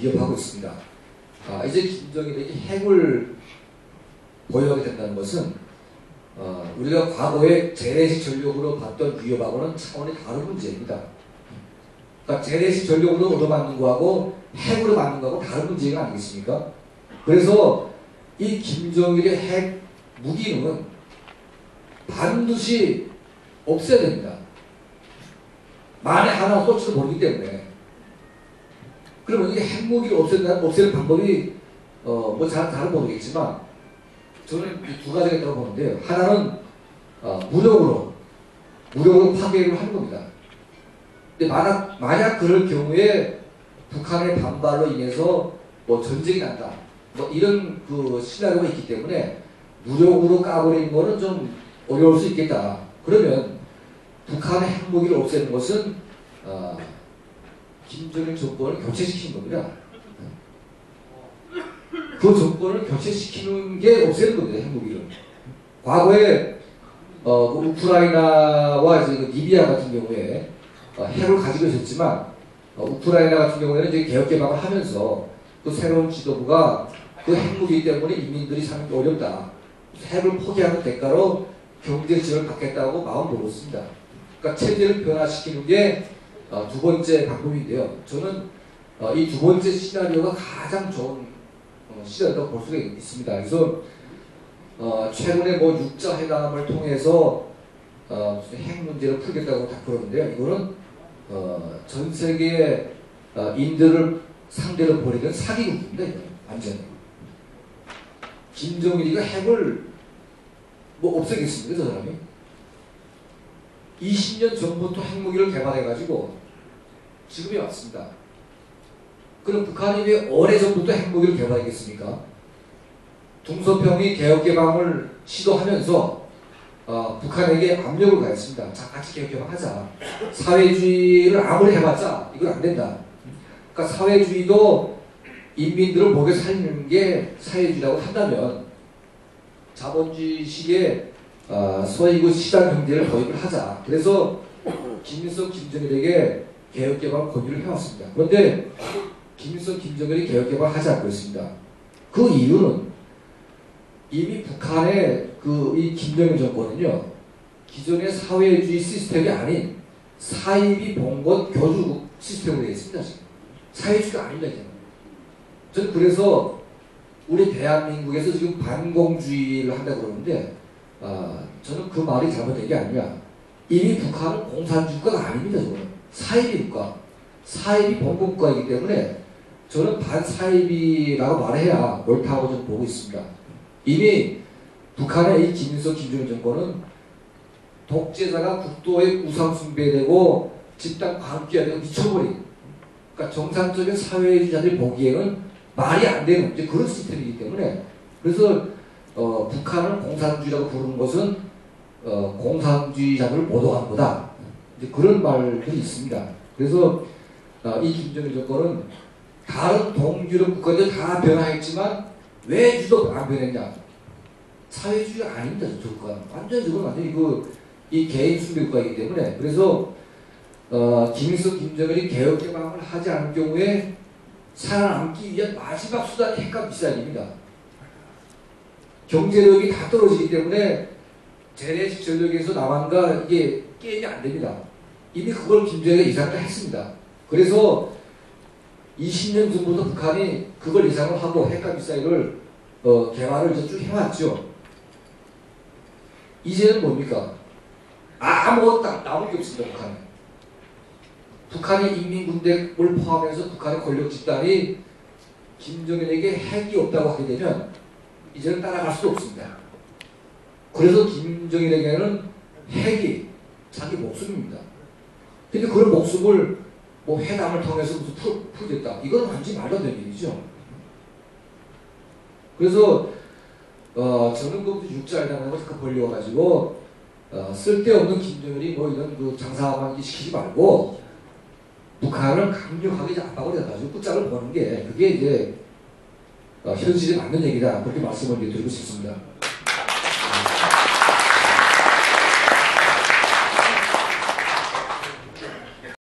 위협하고 있습니다. 아, 이제 김정일에게 핵을 보유하게 된다는 것은 어, 우리가 과거에 재래식 전력으로 봤던 위협하고는 차원이 다른 문제입니다. 그러니까 재래식 전력으로 얻어맞는 거하고 핵으로 맞는 거하고 다른 문제가 아니겠습니까? 그래서 이 김정일의 핵 무기는 반드시 없애야 됩니다. 만에 하나 쏠지도 모르기 때문에. 그러면 이게 핵무기를 없애는, 없애는 방법이, 어, 뭐 잘, 잘 모르겠지만, 저는 이두 가지가 있다고 보는데요. 하나는, 어, 무력으로, 무력으로 파괴를 하는 겁니다. 근데 만약, 만약 그럴 경우에 북한의 반발로 인해서 뭐 전쟁이 난다. 뭐 이런 그 시나리오가 있기 때문에 무력으로 까버리는 거는 좀 어려울 수 있겠다. 그러면 북한의 핵무기를 없애는 것은 어, 김정일 정권을 교체시키는 겁니다. 그 정권을 교체시키는 게 없애는 겁니다. 핵무기를. 과거에 어, 그 우크라이나와 이제 그 리비아 같은 경우에 어, 핵을 가지고 있었지만 어, 우크라이나 같은 경우에는 이제 개혁 개방을 하면서 또 새로운 지도부가 그 핵무기 때문에 인민들이 사는 게 어렵다. 핵을 포기하는 대가로 경제 지원을 받겠다고 마음 먹었습니다. 그러니까 체제를 변화시키는 게 어, 두 번째 방법인데요. 저는 어, 이두 번째 시나리오가 가장 좋은 어, 시나리오라고 볼 수가 있습니다. 그래서 어, 최근에 뭐 육자 회담을 통해서 어, 핵 문제를 풀겠다고 다 그러는데요. 이거는 어, 전 세계 어, 인들을 상대로 벌이는. 이거 완전히. 김정일이가 핵을 뭐 없애겠습니까, 저 사람이? 20년 전부터 핵무기를 개발해가지고 지금이 왔습니다. 그럼 북한이 왜 오래전부터 핵무기를 개발했겠습니까? 동서평이 개혁개방을 시도하면서 어, 북한에게 압력을 가했습니다. 자, 같이 개혁개방하자. 사회주의를 아무리 해봤자 이건 안 된다. 그러니까 사회주의도 인민들을 목에 살리는 게 사회주의라고 한다면 자본주의식의 어, 소위 그 시장 경제를 도입을 하자. 그래서 김일성, 김정일에게 개혁개방 권유를 해왔습니다. 그런데 김일성, 김정일이 개혁개방 하지 않고 있습니다. 그 이유는 이미 북한의 그 이 김정일 정권은요 기존의 사회주의 시스템이 아닌 사이비 봉건 교주 시스템으로 되어 있습니다. 사회주의가 아닙니다. 저는 그래서 우리 대한민국에서 지금 반공주의를 한다고 그러는데 아, 저는 그 말이 잘못된 게 아니라 이미 북한은 공산주의국가가 아닙니다. 저는 사이비 국가, 사이비 봉건 국가이기 때문에 저는 반사이비라고 말해야 옳다고 저는 보고 있습니다. 이미 북한의 이 김일성, 김정일 정권은 독재자가 국도에 우상숭배되고 집단 광기화되고 미쳐버린 그러니까 정상적인 사회주의자들이 보기에는 말이 안 되는 이제 그런 시스템이기 때문에 그래서 어, 북한을 공산주의라고 부르는 것은 어, 공산주의자들을 모독한 거다. 이제 그런 말들이 있습니다. 그래서 어, 이 김정일 정권은 다른 동유럽 국가들 다 변화했지만 왜 유독 안 변했냐? 사회주의가 아닙니다. 저 국가 완전히 저건 완전히 그, 이 개인 숭배 국가이기 때문에 그래서 어, 김일성, 김정일이 개혁 개방을 하지 않을 경우에 살아남기 위한 마지막 수단이 핵과 미사일입니다. 경제력이 다 떨어지기 때문에 재래식 전력에서 남한과 이게 게임이 안 됩니다. 이미 그걸 김정일이 이상을 했습니다. 그래서 20년 전부터 북한이 그걸 예상을 하고 핵과 미사일을 어, 개발을 이제 쭉 해왔죠. 이제는 뭡니까? 아무것도 남은 게 없습니다, 북한에. 북한의 인민군대를 포함해서 북한의 권력 집단이 김정일에게 핵이 없다고 하게 되면 이제는 따라갈 수 없습니다. 그래서 김정일에게는 핵이 자기 목숨입니다. 근데 그런 목숨을 뭐 회담을 통해서 무슨 풀, 풀겠다. 이건 완전히 말도 안 되는 얘기죠. 그래서 어, 저는 그거 잠깐 벌려가지고 어, 쓸데없는 김정일이 뭐 이런 그 장사만 시키지 말고 북한을 강력하게 압박을 해가지고 끝장을 보는 게 그게 이제 어, 현실에 맞는 얘기다 그렇게 말씀을 드리고 싶습니다.